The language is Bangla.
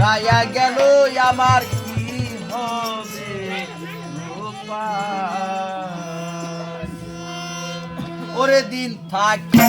রায়া গেল আমার কি হবে? ওরে দিন থাকি।